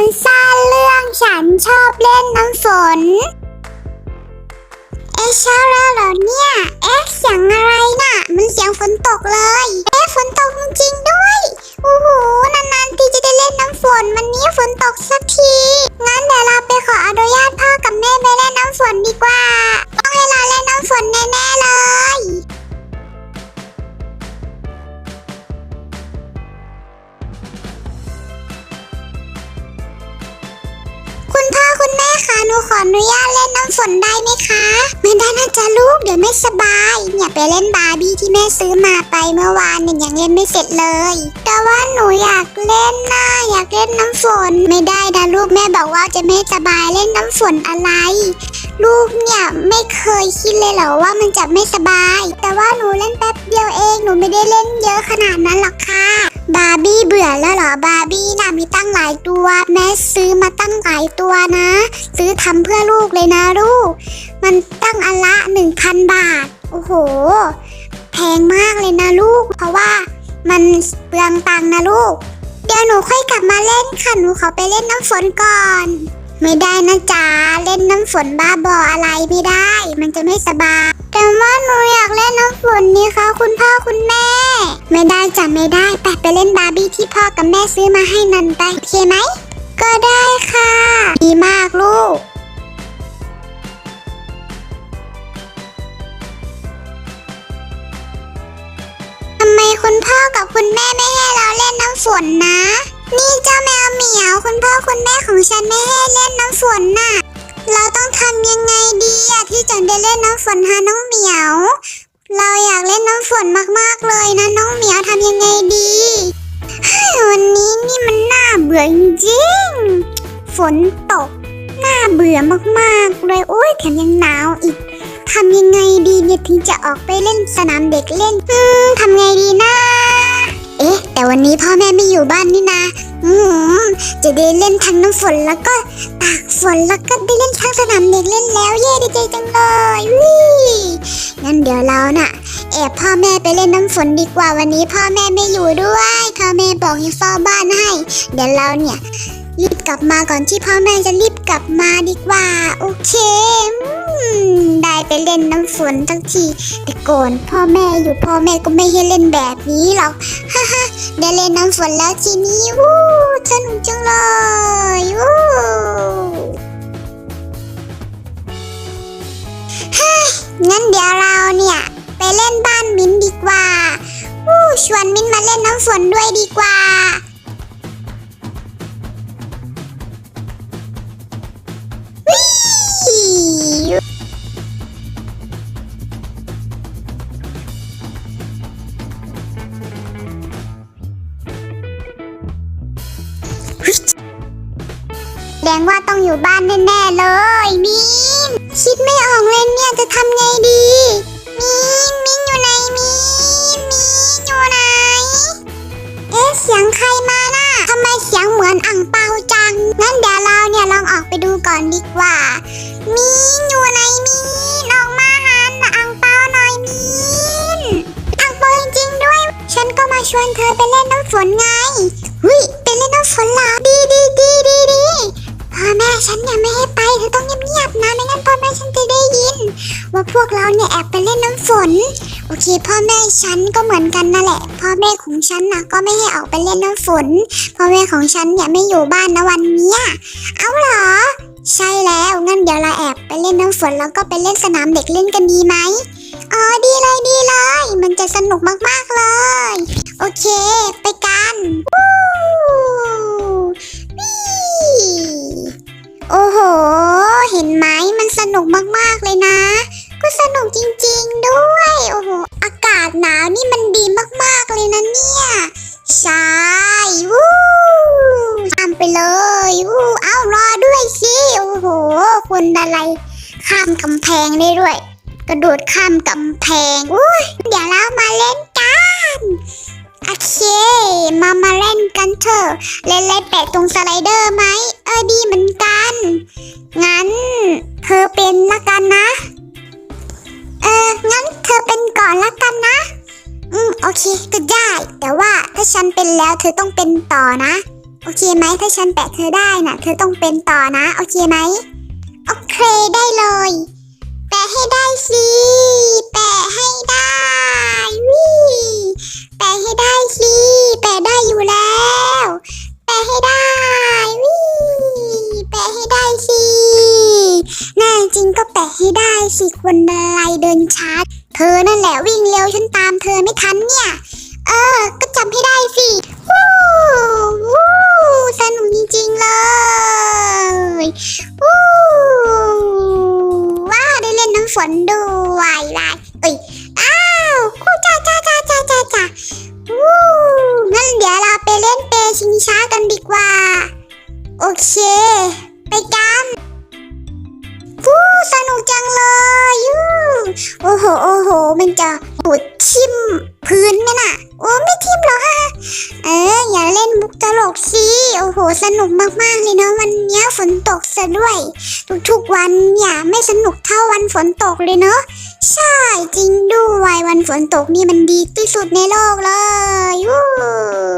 ันซ่านเรื่องฉันชอบเล่นน้ำฝน เอ๊ะเช้าแล้วเหรอเนี่ย เอ๊ะเสียงอะไรน่ะ มันเสียงฝนตกเลย เอ๊ะฝนตกจริงด้วยโอ้โหนานๆทีจะได้เล่นน้ำฝนวันนี้ฝนตกสักทีงั้นเดี๋ยวเราไปขออนุญาตพ่อกับแม่ไปเล่นน้ำฝนดีกว่าต้องให้เราเล่นน้ำฝนแน่ๆเลย ขออนุญาตเล่นน้ำฝนได้ไหมคะ ไม่ได้นะจ๊ะลูกเดี๋ยวไม่สบายเนี่ยไปเล่นบาร์บี้ที่แม่ซื้อมาไปเมื่อวานเนี่ยยังเล่นไม่เสร็จเลย แต่ว่าหนูอยากเล่นนะอยากเล่นน้ำฝนไม่ได้นะลูกแม่บอกว่าจะไม่สบายเล่นน้ำฝนอะไร ลูกเนี่ยไม่เคยคิดเลยเหรอว่ามันจะไม่สบาย แต่ว่าหนูเล่นแป๊บเดียวเองหนูไม่ได้เล่นเยอะขนาดนั้นหรอกค่ะ บาร์บี้เบื่อแล้วเหรอบาร์บี้น่ะมีตั้งหลายตัว แม่ซื้อมาตั้งหลายตัวนะ ซื้อทำเพื่อลูกเลยนะลูก มันตั้งอันละหนึ่งพันบาท โอ้โห แพงมากเลยนะลูก เพราะว่ามันเปลืองตังนะลูก เดี๋ยวหนูค่อยกลับมาเล่นค่ะ หนูขอไปเล่นน้ำฝนก่อน ไม่ได้นะจ๊ะ เล่นน้ำฝนบ้าบออะไรไม่ได้ มันจะไม่สบาย แต่ว่าหนูอยากเล่นน้ำฝนนี่คะคุณพ่อคุณแม่ ไม่ได้จ้ะไม่ได้ไปไปเล่นบาร์บี้ที่พ่อกับแม่ซื้อมาให้นันไปโอเคไหม ก็ได้ค่ะ ดีมากลูกทำไมคุณพ่อกับคุณแม่ไม่ให้เราเล่นน้ำฝนนะ นี่เจ้าแมวเหมียว คุณพ่อคุณแม่ของฉันไม่ให้เล่นน้ำฝนน่ะ เราต้องทำยังไงดีอะที่จะได้เล่นน้ำฝนฮะน้องเหมียว เราอยากเล่นน้ำฝนมากๆเลยนะน้องเหมียวทำยังไงดีวันนี้นี่มันน่าเบื่อจริงๆฝนตก น่าเบื่อมากๆเลยโอ้ยแถมยังหนาวอีกทำยังไงดีเนี่ยถึงจะออกไปเล่นสนามเด็กเล่นอืมทำไงดีนะเอ๊ะ แต่วันนี้พ่อแม่ไม่อยู่บ้านนี่นะอืมจะได้เล่นทั้งน้ำฝนแล้วก็ตากฝนแล้วก็ได้เล่นทั้งสนามเด็กเล่นแล้วเย่ดีใจจังเลยวิ งั้นเดี๋ยวเราน่ะแอบพ่อแม่ไปเล่นน้ำฝนดีกว่าวันนี้พ่อแม่ไม่อยู่ด้วยพ่อแม่บอกให้เฝ้าบ้านให้ เดี๋ยวเราเนี่ยรีบกลับมาก่อนที่พ่อแม่จะรีบกลับมาดีกว่า โอเคได้ไปเล่นน้ำฝนทั้งทีแต่ก่อนพ่อแม่อยู่พ่อแม่ก็ไม่ให้เล่นแบบนี้หรอกฮ่าฮ่าได้เล่นน้ำฝนแล้วทีนี้วู้สนุกจังเลยวู้ งั้นเดี๋ยวเราเนี่ย ไปเล่นบ้านมิ้นดีกว่าวู้ชวนมิ้นมาเล่นน้ำฝนด้วยดีกว่า แดงว่าต้องอยู่บ้านแน่ ๆ เลยมิน ไม่ออกเลยเนี่ยจะทำไงดีมินมินอยู่ไหนมินมินอยู่ไหน เอ๊ะเสียงใครมาน่ะทำไมเสียงเหมือนอ่างเปาจังงั้นเดี๋ยวเราเนี่ยลองออกไปดูก่อนดีกว่า มีนอยู่ไหนมีนออกมาหาอ่างเปาหน่อยมีนอ่างเปาจริงๆด้วย ฉันก็มาชวนเธอไปเล่นน้ำฝนไง ฉันเนี่ยไม่ให้ไปเธอต้องเงียบๆนะไม่งั้นพ่อแม่ฉันจะได้ยิน ว่าพวกเราเนี่ยแอบไปเล่นน้ำฝน โอเค พ่อแม่ฉันก็เหมือนกันนั่นแหละ พ่อแม่ของฉันน่ะก็ไม่ให้ออกไปเล่นน้ำฝน พ่อแม่ของฉันเนี่ยไม่อยู่บ้านนะวันนี้เอาเหรอ ใช่แล้วงั้นเดี๋ยวเราแอบไปเล่นน้ำฝนแล้วก็ไปเล่นสนามเด็กเล่นกันดีไหมอ๋อดีเลยดีเลย มันจะสนุกมากๆเลย โอเค ไปกันวู้ โอ้โห เห็นไหมมันสนุกมากๆเลยนะ ก็สนุกจริงๆด้วย โอ้โห อากาศหนาวนี่มันดีมากๆเลยนะเนี่ย ใช่วู้ข้ามไปเลยวู้เอารอด้วยสิ โอ้โห คนอะไร ข้ามกำแพงได้ด้วย กระโดดข้ามกำแพงอุ้ยเดี๋ยวเรามาเล่น เค มามาเล่นกันเถอะ เล่นเล่นแปะตรงสไลเดอร์ไหม เออดีเหมือนกัน งั้น เธอเป็นละกันนะ เออ งั้นเธอเป็นก่อนละกันนะ อืม โอเค ก็ได้ แต่ว่าถ้าฉันเป็นแล้วเธอต้องเป็นต่อนะ โอเคไหม ถ้าฉันแปะเธอได้น่ะ เธอต้องเป็นต่อนะ โอเคไหม โอเคได้เลย แปะให้ได้สิ แปะให้ได้วิ แปะให้ได้สิ แปะได้อยู่แล้ว แปะให้ได้วิแปะให้ได้สิแน่จริงก็แปะให้ได้สิคนอะไรเดินช้าเธอนั่นแหละวิ่งเร็วฉันตามเธอไม่ทันเนี่ย เออ ก็จำให้ได้สิวู้วู้สนุกจริงๆเลยวู้ว้าได้เล่นน้ำฝนด้วยลายเอ้ย อ้าวคู่จ้าจ้าจ้าจ้าจ้าจ้าวู้งั้นเดี๋ยวเราไปเล่นเปชิงช้ากันดีกว่า โอเค ไปกันวู้สนุกจังเลยยูโอ้โหโอ้โห มันจะ หูดทิ่มพื้นไหมน่ะ โอ้ไม่ทิ่มหรอกค่ะ เออ อย่าเล่นมุกตลกสิ โอ้โห สนุกมากๆเลยเนาะวันนี้ฝนตกซะด้วย ทุกๆวันเนี่ยไม่สนุกเท่าวันฝนตกเลยเนาะ ใช่จริงด้วยวันฝนตกนี่มันดีที่สุดในโลกเลยวู้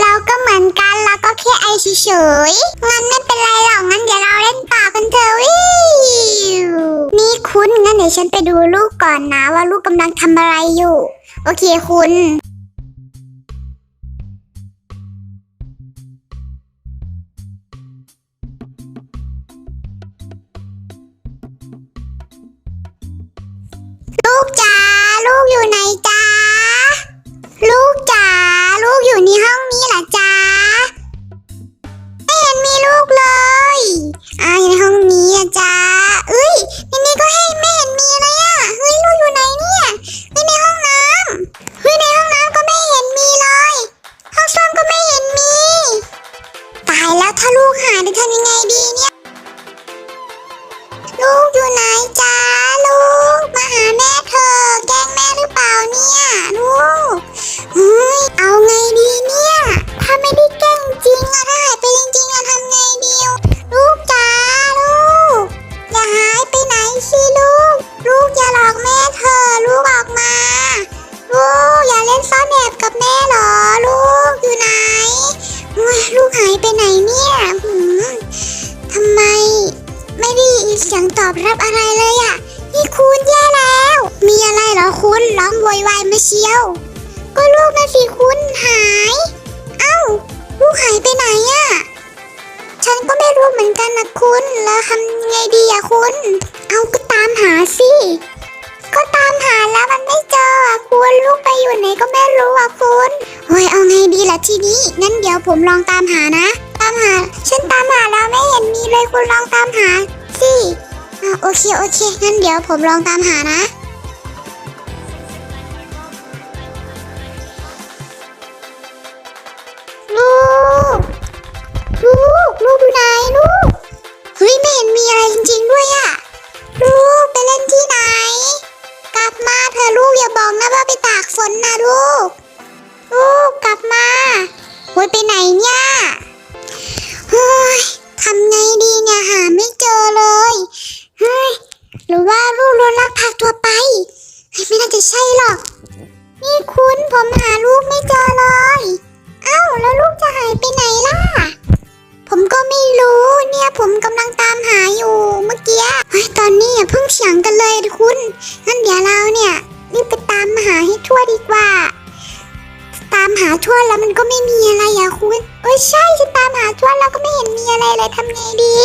เราก็เหมือนกันเราก็แค่ไอเฉยๆงั้นไม่เป็นไรหรอกงั้นเดี๋ยวเราเล่นต่อกันเถอะวิวนี่คุณงั้นเดี๋ยวฉันไปดูลูกก่อนนะว่าลูกกำลังทำอะไรอยู่ โอเคคุณลูกจ๋าลูกอยู่ไหนจ๊ะลูกจ๋า ในนี้ เสียงตอบรับอะไรเลยอะ่ะ นี่คุณแย่แล้ว มีอะไรเหรอคุณร้องโวยวายมาเชียว ก็ลูกนะสิคุณหาย เอ้า ลูกหายไปไหนอะ่ะ ฉันก็ไม่รู้เหมือนกันนะคุณ แล้วทำไงดีอะคุณ เอาก็ตามหาสิ ก็ตามหาแล้วมันไม่เจออะคุณลูกไปอยู่ไหนก็ไม่รู้อะคุณโอ้ยเอาไงดีล่ะทีนี้ งั้นเดี๋ยวผมลองตามหานะ ตามหา ฉันตามหาแล้วไม่เห็นมีเลยคุณลองตามหา อะโอเคโอเคงั้นเดี๋ยวผมลองตามหานะ ลูก ลูก ลูกอยู่ไหนลูกเฮ้ยไม่เห็นมีอะไรจริง ๆ ด้วยอะลูกไปเล่นที่ไหน กลับมาเธอะลูกอย่าบอกนะว่าไปตากฝนนะลูก ลูกกลับมาโอ้ยไปไหนเนี่ยเฮ้ยทำไงดีเนี่ยหาไม่เจอเลย เฮ้ยหรือว่าลูกโดนลักพาตัวไปเฮ้ยไม่น่าจะใช่หรอก นี่คุณผมหาลูกไม่เจอเลย เอ้าแล้วลูกจะหายไปไหนล่ะ ผมก็ไม่รู้เนี่ยผมกำลังตามหาอยู่เมื่อกี้เฮ้ยตอนนี้อย่าเพิ่งเถียงกันเลยคุณ งั้นเดี๋ยวเราเนี่ยรีบไปตามหาให้ทั่วดีกว่า ตามหาทั่วแล้วมันก็ไม่มีอะไรอะคุณเอ้ยใช่ฉันตามหาทั่วแล้วก็ไม่เห็นมีอะไรเลยทำไงดี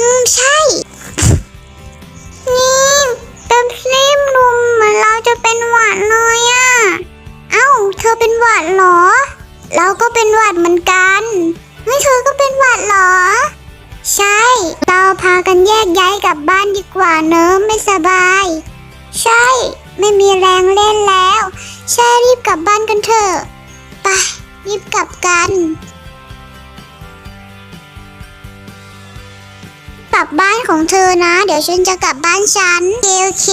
อืมใช่ อ้าเธอเป็นหวัดเหรอ เราก็เป็นหวัดเหมือนกันเฮ้ยเธอก็เป็นหวัดเหรอ ใช่ เราพากันแยกย้ายกลับบ้านดีกว่าเนอะไม่สบาย ใช่ ไม่มีแรงเล่นแล้ว ใช่รีบกลับบ้านกันเถอะ ไป รีบกลับกันกลับบ้านของเธอนะ เดี๋ยวฉันจะกลับบ้านฉันโอเคโอเค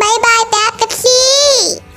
บายบายแป๊บเป๊ปซี่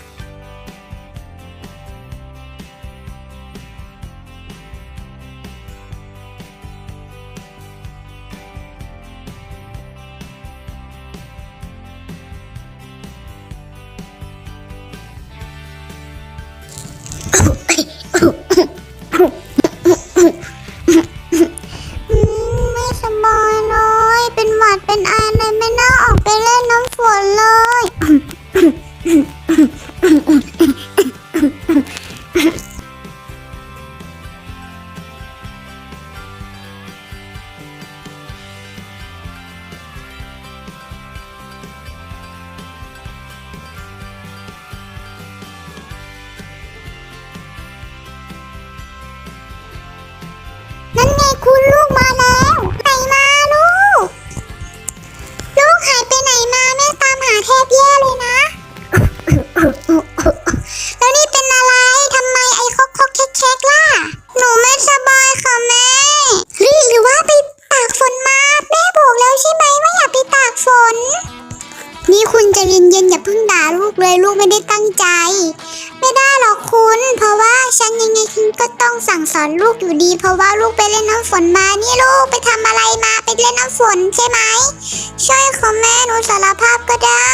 นสารภาพก็ได้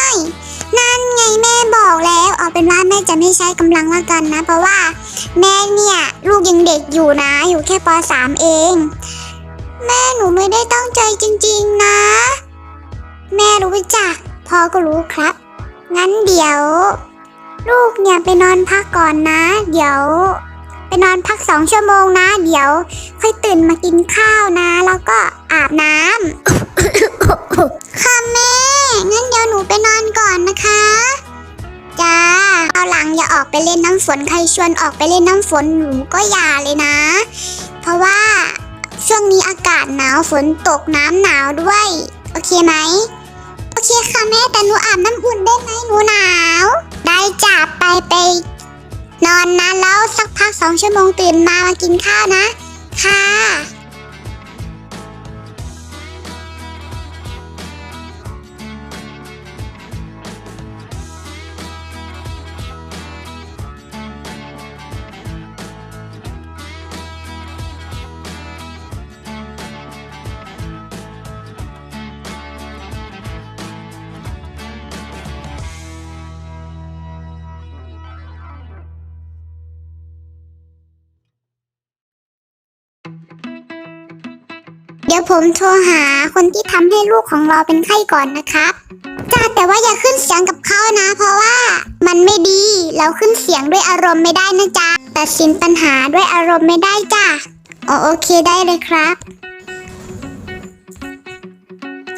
นั่นไงแม่บอกแล้วเอาเป็นว่าแม่จะไม่ใช้กำลังละกันนะ เพราะว่าแม่เนี่ย ลูกยังเด็กอยู่นะ อยู่แค่ป .3 เอง แม่หนูไม่ได้ตั้งใจจริง ๆ นะ แม่รู้จ้ะพ่อก็รู้ครับ งั้นเดี๋ยว ลูกเนี่ยไปนอนพักก่อนนะ เดี๋ยวไปนอนพักสองชั่วโมงนะ เดี๋ยว ค่อยตื่นมากินข้าวนะ แล้วก็อาบน้ำ นน้ำฝนใครชวนออกไปเล่นน้ำฝนหนูก็อย่าเลยนะ เพราะว่าช่วงนี้อากาศหนาวฝนตกน้ำหนาวด้วย โอเคไหมโอเคค่ะแม่แต่หนูอาบน้ำอุ่นได้ไหมหนูหนาว ได้จ้าไปไป นอนนะแล้วสักพักสองชั่วโมงตื่นมามากินข้าวนะ ค่ะ ผมโทรหาคนที่ทำให้ลูกของเราเป็นไข้ก่อนนะครับจ้าแต่ว่าอย่าขึ้นเสียงกับเขานะ เพราะว่ามันไม่ดี เราขึ้นเสียงด้วยอารมณ์ไม่ได้นะจ๊ะตัดสินปัญหาด้วยอารมณ์ไม่ได้จ้ะอ๋อโอเคได้เลยครับ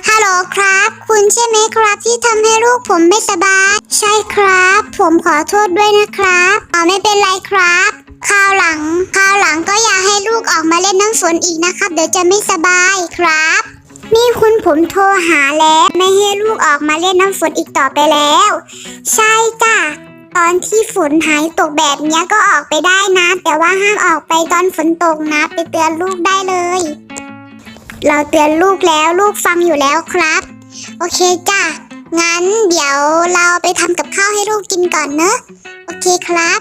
ฮัลโหลครับ คุณใช่ไหมครับที่ทำให้ลูกผมไม่สบาย ใช่ครับ ผมขอโทษด้วยนะครับอ๋อไม่เป็นไรครับ คราวหลังคราวหลังก็อย่าให้ลูกออกมาเล่นน้ำฝนอีกนะครับ เดี๋ยวจะไม่สบายครับ นี่คุณผมโทรหาแล้วไม่ให้ลูกออกมาเล่นน้ำฝนอีกต่อไปแล้ว ใช่จ้ะตอนที่ฝนหายตกแบบนี้ก็ออกไปได้นะ แต่ว่าห้ามออกไปตอนฝนตกนะ ไปเตือนลูกได้เลย เราเตือนลูกแล้วลูกฟังอยู่แล้วครับ โอเคจ้ะงั้นเดี๋ยวเราไปทำกับข้าวให้ลูกกินก่อนเนอะโอเคครับ